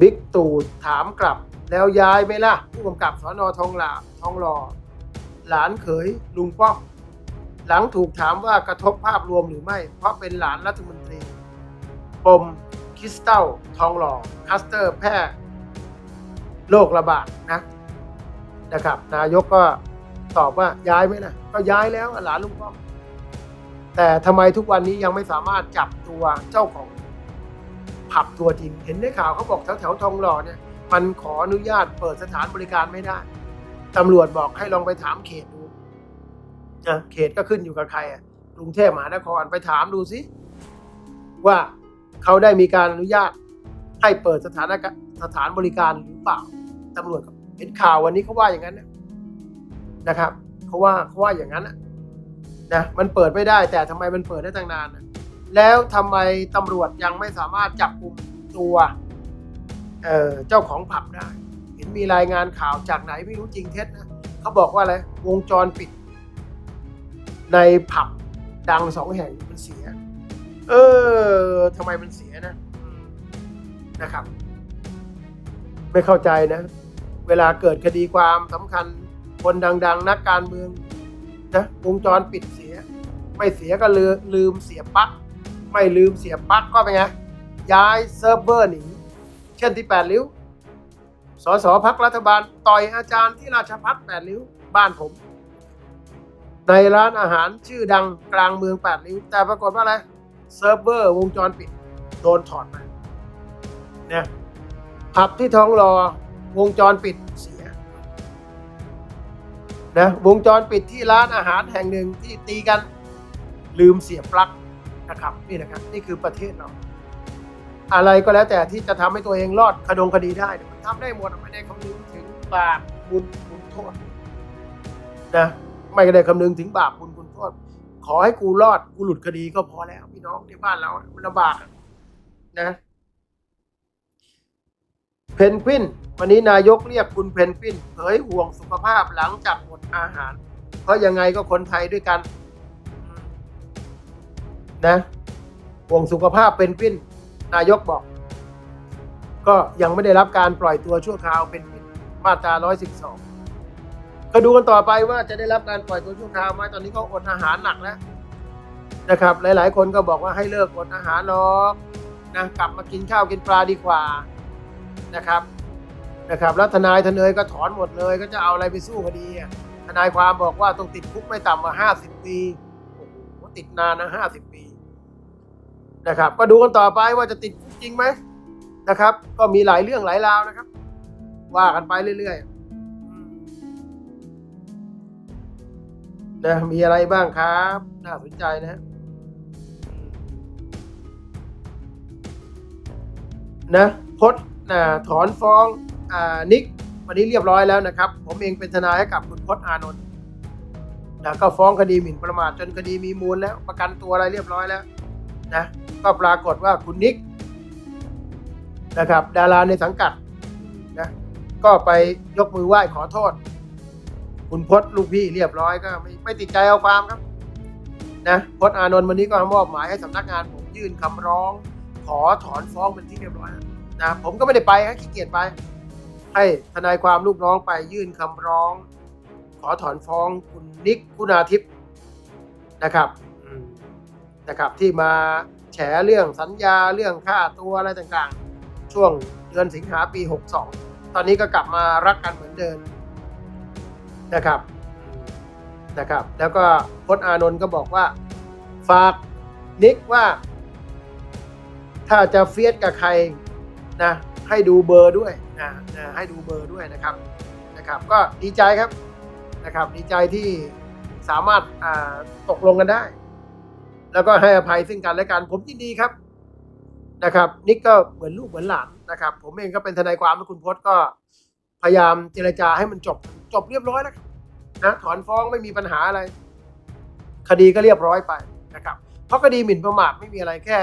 บิ๊กตู่ถามกลับ แล้วย้ายไหมล่ะ ผู้กำกับสอนอทองหล่าทองหล่อหลานเขยลุงป้อม หลังถูกถามว่ากระทบภาพรวมหรือไม่ เพราะเป็นหลานรัฐมนตรีปมคริสตัลทองหล่อคัสเตอร์แพร่โรคระบาดนะนะครับ นายกก็ตอบว่าย้ายไหมนะก็ย้ายแล้วหลานลุงป้อม แต่ทำไมทุกวันนี้ยังไม่สามารถจับตัวเจ้าของ ผับตัวจริง เห็นในข่าวเขาบอกแถวแถวๆทองหล่อเนี่ยมันขออนุญาตเปิดสถานบริการไม่ได้ตำรวจบอกให้ลองไปถามเขตดูนะเขตก็ขึ้นอยู่กับใครอะกรุงเทพมหานครไปถามดูสิว่าเขาได้มีการอนุญาตให้เปิดสถานสถานบริการหรือเปล่าตำรวจเห็นข่าววันนี้เขาว่าอย่างนั้นนะครับเขาว่าเขาว่าอย่างนั้นนะมันเปิดไม่ได้แต่ทำไมมันเปิดได้ตั้งนานนะ แล้วทำไมตำรวจยังไม่สามารถจับกลุ่มตัวเเจ้าของผับได้ เห็นมีรายงานข่าวจากไหนไม่รู้จริงเท็จนะเขาบอกว่าอะไรวงจรปิด ในผับดังสองแห่งมันเสีย เออทำไมมันเสียนะนะครับ ไม่เข้าใจนะ เวลาเกิดคดีความสำคัญคนดัง ๆ นักการเมืองนะวงจรปิดเสีย ไม่เสียก็ลืมเสียปั๊ก ไม่ลืมเสียปลั๊กก็เป็นไง ย้ายเซิร์ฟเวอร์หนี เช่นที่แปดริ้ว สสพักรัฐบาล ต่อยอาจารย์ที่ราชพัฒแปดริ้วบ้านผม ในร้านอาหารชื่อดังกลางเมืองแปดริ้ว แต่ปรากฏว่าอะไร เซิร์ฟเวอร์วงจรปิด โดนถอดไปเนี่ยผับที่ท้องรอวงจรปิดเสียนะวงจรปิดที่ร้านอาหารแห่งหนึ่งที่ตีกันลืมเสียบปลั๊ก นะครับนี่นะครับนี่คือประเทศเราอะไรก็แล้วแต่ที่จะทำให้ตัวเองรอดคดงคดีได้มันทำได้หมดไม่ได้คำนึงถึงบาปบุญคุณโทษนะไม่ได้คำนึงถึงบาปบุญคุณโทษ ขอให้กูรอดกูหลุดคดีก็พอแล้ว พี่น้องในบ้านเรามันลำบากนะเพนกวินวันนี้นายกเรียกคุณเพนกวินเผยห่วงสุขภาพหลังจากหมดอาหาร เพราะยังไงก็คนไทยด้วยกัน นะห่วงสุขภาพเพนกวินนายกบอก ก็ยังไม่ได้รับการปล่อยตัวชั่วคราวเป็นมาตรา 112 ก็ดูกันต่อไปว่าจะได้รับการปล่อยตัวชั่วคราวไหมตอนนี้ก็อดอาหารหนักแล้วนะครับ หลาย ๆ คนก็บอกว่าให้เลิกอดอาหารหรอกนะกลับมากินข้าวกินปลาดีกว่านะครับนะครับ แล้วทนายทนายก็ถอนหมดเลย ก็จะเอาอะไรไปสู้คดีทนายความบอกว่าต้องติดคุกไม่ต่ำกว่า 50 ปีโอ้โหติดนานนะ 50 ปี นะครับ ก็ดูกันต่อไปว่าจะติดคุกจริงไหมนะครับ ก็มีหลายเรื่องหลายราวนะครับ ว่ากันไปเรื่อยๆนะมีอะไรบ้างครับ น่าสนใจนะฮะนะพดนะถอนฟ้องอ่านิกวันนี้เรียบร้อยแล้วนะครับ ผมเองเป็นทนายให้กับคุณพจน์อานนท์นะก็ฟ้องคดีหมิ่นประมาทจนคดีมีมูลแล้ว ประกันตัวอะไรเรียบร้อยแล้ว นะก็ปรากฏว่าคุณนิกนะครับ ดาราในสังกัดนะก็ไปยกมือไหว้ขอโทษ คุณพจน์ลูกพี่เรียบร้อยก็ไม่ไม่ติดใจเอาความครับนะพจน์อานนท์วันนี้ก็มอบหมายให้สำนักงานผมยื่นคำร้อง ขอถอนฟ้องเป็นที่เรียบร้อยนะผมก็ไม่ได้ไปครับขี้เกียจไป ให้ทนายความลูกน้องไปยื่นคำร้อง ขอถอนฟ้องคุณนิกคุณาทิพย์นะครับ นะครับที่มาแฉเรื่องสัญญาเรื่องค่าตัวอะไรต่างๆ ช่วงเดือนสิงหาปี 62 ตอนนี้ก็กลับมารักกันเหมือนเดิมนะครับนะครับ แล้วก็พจน์อานนท์ก็บอกว่า ฝากนิกว่า ถ้าจะเฟียสกับใครนะให้ดูเบอร์ด้วยนะนะให้ดูเบอร์ด้วยนะครับนะครับ ก็ดีใจครับนะครับ ดีใจที่สามารถาตกลงกันได้ แล้วก็ให้อภัยซึ่งกันและกันผมยินดีครับนะครับนิกก็เหมือนลูกเหมือนหลานนะครับ ผมเองก็เป็นทนายความให้คุณพจน์ก็พยายามเจรจาให้มันจบจบเรียบร้อยแล้วนะถอนฟ้องไม่มีปัญหาอะไร คดีก็เรียบร้อยไปนะครับ เพราะคดีหมิ่นประมาทไม่มีอะไรแค่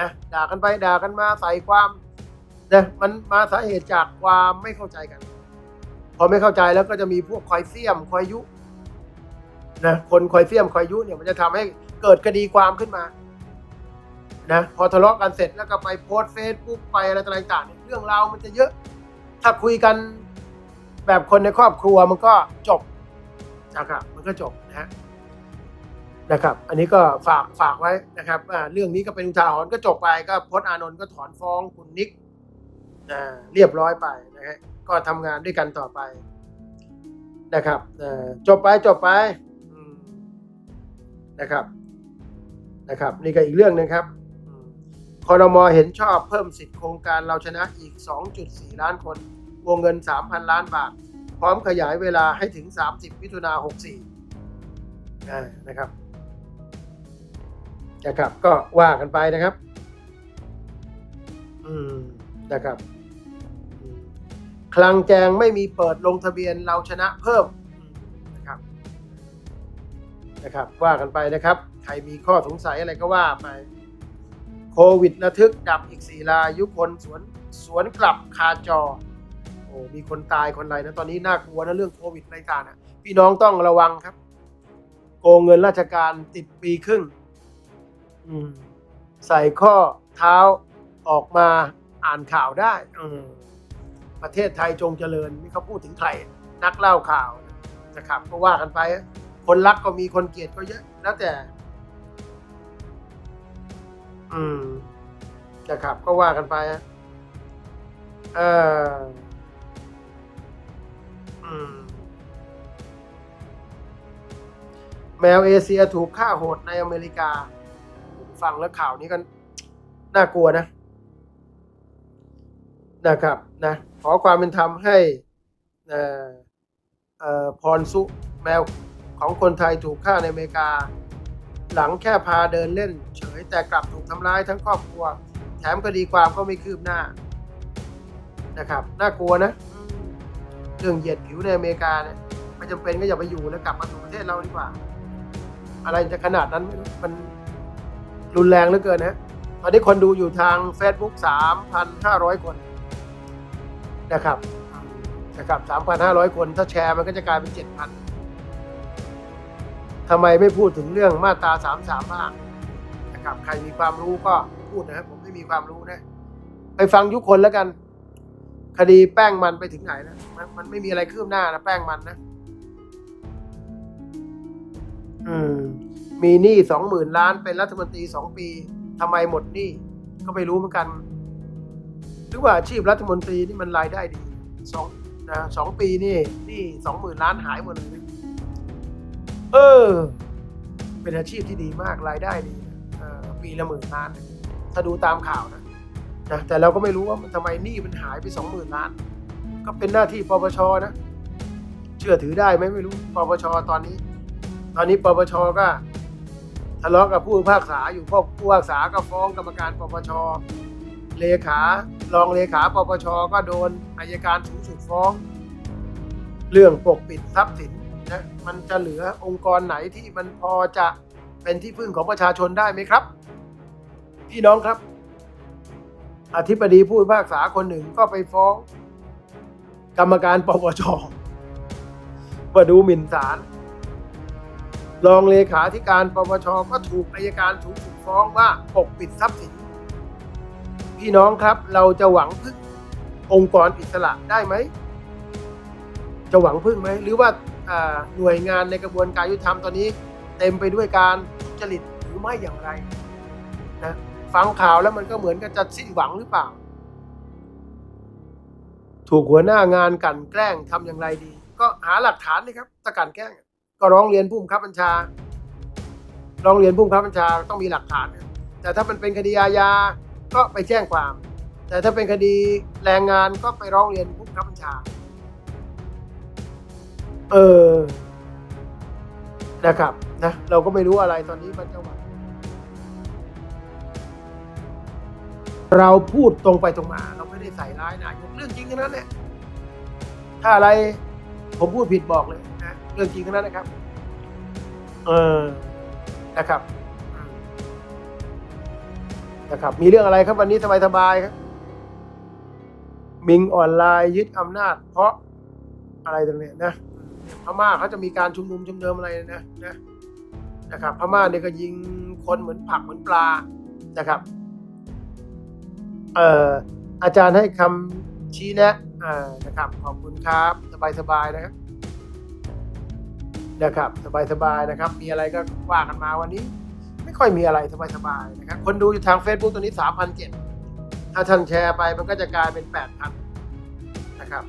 นะด่ากันไปด่ากันมาใส่ความนะมันมาสาเหตุจากความไม่เข้าใจกัน พอไม่เข้าใจแล้วก็จะมีพวกคอยเสียมคอยยุนะคนคอยเสียมคอยยุเนี่ยมันจะทำให้ เกิดคดีความขึ้นมานะพอทะเลาะกันเสร็จแล้วก็ไปโพสเฟซบุ๊กไปอะไรต่างๆเนี่ยเรื่องราวมันจะเยอะ ถ้าคุยกันแบบคนในครอบครัวมันก็จบนะครับมันก็จบนะฮะนะครับ อันนี้ก็ฝากฝากไว้นะครับเรื่องนี้ก็เป็นอุทาหรณ์ก็จบไปก็พจน์อานนท์ก็ถอนฟ้องคุณนิกเรียบร้อยไปนะฮะก็ทำงานด้วยกันต่อไปนะครับจบไปจบไปนะครับ นะครับนี่ก็อีกเรื่องหนึงครับคอรมอเห็นชอบเพิ่มสิทธิโครงการเราชนะอีก 2.4 ล้านคนวงเงิน 3,000 ล้านบาท พร้อมขยายเวลาให้ถึง 30มิถุนา64นะครับนะครับก็ว่ากันไปนะครับ อืมนะครับคลังแจงไม่มีเปิดลงทะเบียนเราชนะเพิ่มนะครับ นะครับ ว่ากันไปนะครับ รมีข้อสงสัยอะไรก็ว่าไปโควิดระทึกดับอีกสี่รายยุคนสวนสวนกลับคาจอ โอ้มีคนตายคนไรนะตอนนี้น่ากลัวนะเรื่องโควิดรายการอะพี่น้องต้องระวังครับ โกงเงินราชการติดปีครึ่งใส่ข้อเท้าออกมาอ่านข่าวได้ประเทศไทยจงเจริญนี่เขาพูดถึงใครนักเล่าข่าวนะครับก็ว่ากันไป คนรักก็มีคนเกลียดก็เยอะแล้วแต่ อืมนะครับก็ว่ากันไปฮะเอออืม แมวเอเชียถูกฆ่าโหดในอเมริกา ฟังแล้วข่าวนี้กันน่ากลัวนะ นะครับ นะ ขอความเป็นธรรมให้พรสุแมวของคนไทยถูกฆ่าในอเมริกา หลังแค่พาเดินเล่น เฉยแต่กลับถูกทำร้ายทั้งครอบครัว แถมคดีความก็ไม่คืบหน้านะครับน่ากลัวนะเรื่องเหยียดผิวในอเมริกาเนี่ยไม่จำเป็นก็อย่าไปอยู่แล้วกลับมาสู่ประเทศเราดีกว่า อะไรจะขนาดนั้นมันรุนแรงเหลือเกินนะตอนนี้คนดูอยู่ทาง Facebook 3,500 คนนะครับนะครับ3,500 คน ถ้าแชร์มันก็จะกลายเป็น 7,000 ทำไมไม่พูดถึงเรื่องมาตรา33บ้างนะครับใครมีความรู้ก็พูดนะครับผมไม่มีความรู้นะ ไปฟังยุคคนแล้วกัน คดีแป้งมันไปถึงไหนนะมันมันไม่มีอะไรคืบหน้านะแป้งมันนะ อืม มีหนี้สองหมื่นล้านเป็นรัฐมนตรีสองปีทำไมหมดหนี้ก็ไม่รู้เหมือนกัน หรือว่าอาชีพรัฐมนตรีนี่มันรายได้ดีสองนะสองปีนี่หนี่สองหมื่นล้านหายหมดเลย เออ เป็นอาชีพที่ดีมากรายได้ดีปีละหมื่นล้าน ถ้าดูตามข่าวนะนะแต่เราก็ไม่รู้ว่ามันทำไมหนี้มันหายไปสองหมื่นล้าน ก็เป็นหน้าที่ปปชนะ เชื่อถือได้ไหมไม่รู้ปปชตอนนี้ ตอนนี้ปปชก็ทะเลาะกับผู้พิพากษาอยู่พวกผู้พิพากษาก็ฟ้องกรรมการปปชเลขารองเลขาปปชก็โดนอายการสูงสุดฟ้อง เรื่องปกปิดทรัพย์สิน นะมันจะเหลือองค์กรไหนที่มันพอจะเป็นที่พึ่งของประชาชนได้ไหมครับ พี่น้องครับ อธิบดีผู้พิพากษาคนหนึ่งก็ไปฟ้อง กรรมการปปชว่าดูหมิ่นศาลรองเลขาธิการปปชก็ถูกอายการสูงสุดฟ้องว่าปกปิดทรัพย์สิน พี่น้องครับเราจะหวังพึ่งองค์กรอิสระได้ไหม จะหวังพึ่งไหม หรือว่า หน่วยงานในกระบวนการยุติธรรมตอนนี้ เต็มไปด้วยการทุจริตหรือไม่อย่างไรนะฟังข่าวแล้วมันก็เหมือนกับจะสิ้นหวังหรือเปล่า ถูกหัวหน้างานกันแกล้งทำอย่างไรดี ก็หาหลักฐานนี่ครับถ้ากันแกล้ง ก็ร้องเรียนผู้บังคับบัญชา ร้องเรียนผู้บังคับบัญชาต้องมีหลักฐาน แต่ถ้ามันเป็นคดีอาญาก็ไปแจ้งความ แต่ถ้าเป็นคดีแรงงานก็ไปร้องเรียนผู้บังคับบัญชา เออ นะครับนะเราก็ไม่รู้อะไรตอนนี้มันจะว่าเราพูดตรงไปตรงมา เราไม่ได้ใส่ร้ายนายกเรื่องจริงทั้งนั้นแหละถ้าอะไรผมพูดผิดบอกเลยนะเรื่องจริงทั้งนั้นนะครับ เออนะครับนะครับ มีเรื่องอะไรครับวันนี้สบายๆครับมิงออนไลน์ยึดอำนาจ เพราะอะไรตรงนี้นะ พม่าเขาจะมีการชุมนุมชุมเนิมอะไรนะนะนะครับพม่าเนี่ยก็ยิงคนเหมือนผักเหมือนปลานะครับเอ่ออาจารย์ให้คำชี้แนะอ่านะครับขอบคุณครับสบายๆนะครับนะครับสบายๆนะครับ มีอะไรก็ว่ากันมาวันนี้ ไม่ค่อยมีอะไรสบายๆนะครับคนดูอยู่ทาง Facebook ตัวนี้3,007ถ้าท่านแชร์ไปมันก็จะกลายเป็น 8,000 นะครับ